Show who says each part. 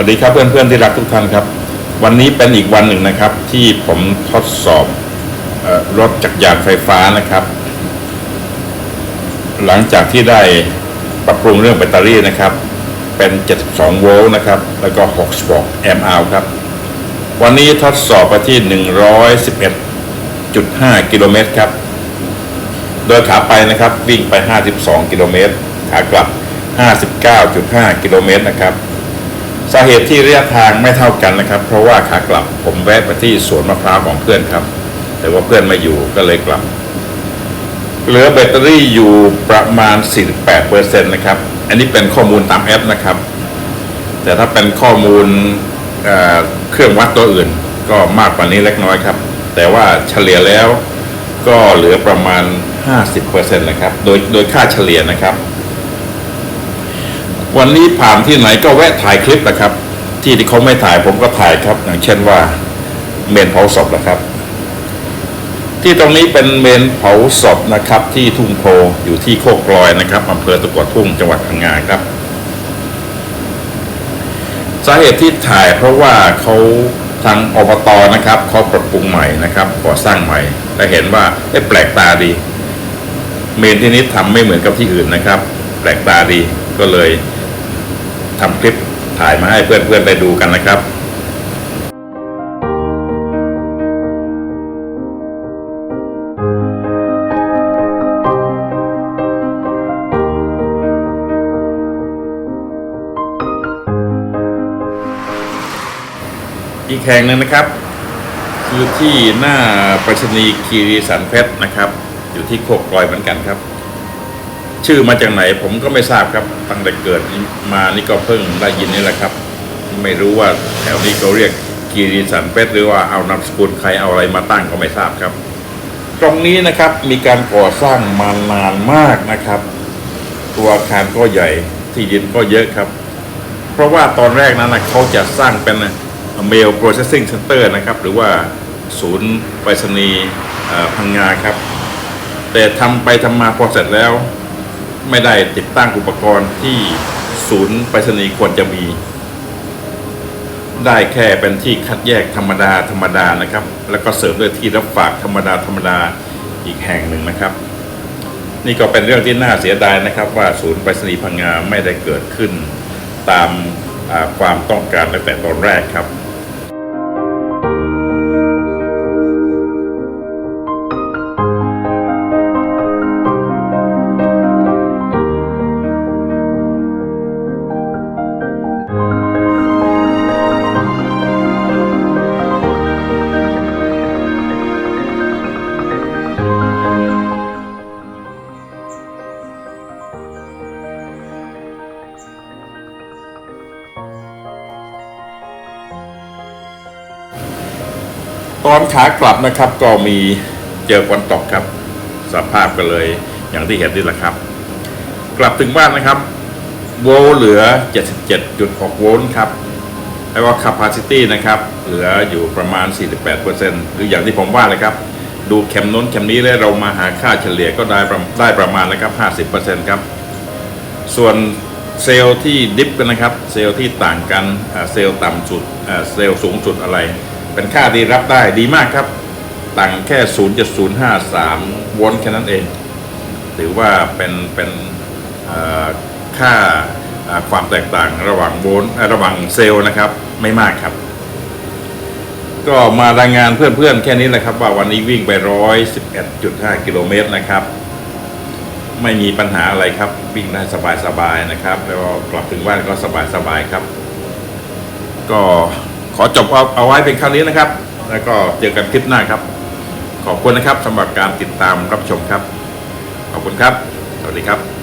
Speaker 1: วัสดีครับเพื่อนๆที่รักทุกท่านครับ วันนี้เป็นอีกวันหนึ่งนะครับ ที่ผมทดสอบออรถจักรยานไฟฟ้านะครับ หลังจากที่ได้ปรับปรุงเรื่องแบตเตอรี่นะครับ เป็น 72 โวลต์นะครับ แล้วก็6สปอคแอมป์อครับ วันนี้ทดสอบไปที่ 111.5 กิโลเมตรครับ โดยขาไปนะครับวิ่งไป 52 กิโลเมตรขากลับ 59.5 กิโลเมตรนะครับ สาเหตุที่ระยะทางไม่เท่ากันนะครับ เพราะว่าขากลับผมแวะไปที่สวนมะพร้าวของเพื่อนครับ แต่ว่าเพื่อนไมาอยู่ก็เลยกลับ เหลือแบตเตอรี่อยู่ประมาณ 48%นะครับ อันนี้เป็นข้อมูลตามแอปนะครับ แต่ถ้าเป็นข้อมูลเเครื่องวัดตัวอื่นก็มากกว่านี้เล็กน้อยครับ แต่ว่าเฉลี่ยแล้วก็เหลือประมาณ 50%นะครับ โดยโดยค่าเฉลี่ยนะครับ วันนี้ผ่านที่ไหนก็แวะถ่ายคลิปนะครับ ที่ที่เขาไม่ถ่ายผมก็ถ่ายครับ อย่างเช่นว่า เมนเผาศพนะครับ ที่ตรงนี้เป็นเมนเผาศพนะครับ ที่ทุ่งโพอยู่ที่โคกลอยนะครับอำเภอตะกัวทุ่งจังหวัดพังงาครับ สาเหตุที่ถ่ายเพราะว่าเขาทางอบตนะครับเขาปรับปรุงใหม่นะครับก่อสร้างใหม่และเห็นว่าแปลกตาดี เมนที่นี้ทำไม่เหมือนกับที่อื่นนะครับ แปลกตาดีก็เลย ทำคลิปถ่ายมาให้เพื่อนๆได้ดูกันนะครับอีกแห่งหนึ่งนะครับ คือที่หน้าปรษณีคีรีสันเพชรนะครับ อยู่ที่โคกลอยเหมือนกันครับ ชื่อมาจากไหนผมก็ไม่ทราบครับ ตั้งแต่เกิดมานี่ก็เพิ่งได้ยินนี่แหละครับ ไม่รู้ว่าแถวนี้เขาเรียกคีรีสันเพชรหรือว่าเอานามสกุลใครเอาอะไรมาตั้งก็ไม่ทราบครับ ตรงนี้นะครับมีการก่อสร้างมานานมากนะครับ ตัวอาคารก็ใหญ่ที่ดินก็เยอะครับ เพราะว่าตอนแรกนั้นนะเขาจะสร้างเป็น mail processing center นะครับ หรือว่าศูนย์ไปรษณีย์พังงาครับ แต่ทำไปทำมาพอเสร็จแล้ว ไม่ได้ติดตั้งอุปกรณ์ที่ศูนย์ไปรษณีย์ควรจะมี ได้แค่เป็นที่คัดแยกธรรมดาธรรมดานะครับ แล้วก็เสริมด้วยที่รับฝากธรรมดาธรรมดาอีกแห่งหนึ่งนะครับ นี่ก็เป็นเรื่องที่น่าเสียดายนะครับ ว่าศูนย์ไปรษณีย์พังงาไม่ได้เกิดขึ้น ตามความต้องการตั้งแต่ตอนแรกครับ ตอนขากลับนะครับก็มีเจอฝนตกครับ สภาพก็เลยอย่างที่เห็นนี่แหละครับ กลับถึงบ้านนะครับ โวลต์เหลือ 77.6 โวลต์ครับแล้วก็ capacity นะครับ เหลืออยู่ประมาณ 48%หรืออย่างที่ผมว่าเลยครับ ดูเข็มน้นเข็มนี้แล้วเรามาหาค่าเฉลี่ยก็ได้ได้ประมาณนะครับ 50%ครับ ส่วนเซลล์ที่ดิฟกันนะครับ เซลล์ที่ต่างกันเซลล์ต่ำสุดเซลล์สูงสุดอะไร เป็นค่าที่รับได้ดีมากครับ ต่างแค่ 0.053 โวลต์แค่นั้นเอง ถือว่าเป็นเป็นค่าความแตกต่างระหว่างโวลต์ระหว่างเซลล์นะครับ ไม่มากครับ ก็มารายงานเพื่อนๆแค่นี้แหละครับ ว่าวันนี้วิ่งไป 111.5 กิโลเมตรนะครับไม่มีปัญหาอะไรครับ วิ่งได้สบายๆนะครับ แล้วกลับถึงบ้านก็สบายๆครับ ก็ ขอจบเอาเอาไว้เป็นครั้งนี้นะครับ แล้วก็เจอกันคลิปหน้าครับ ขอบคุณนะครับสำหรับการติดตามรับชมครับ ขอบคุณครับ สวัสดีครับ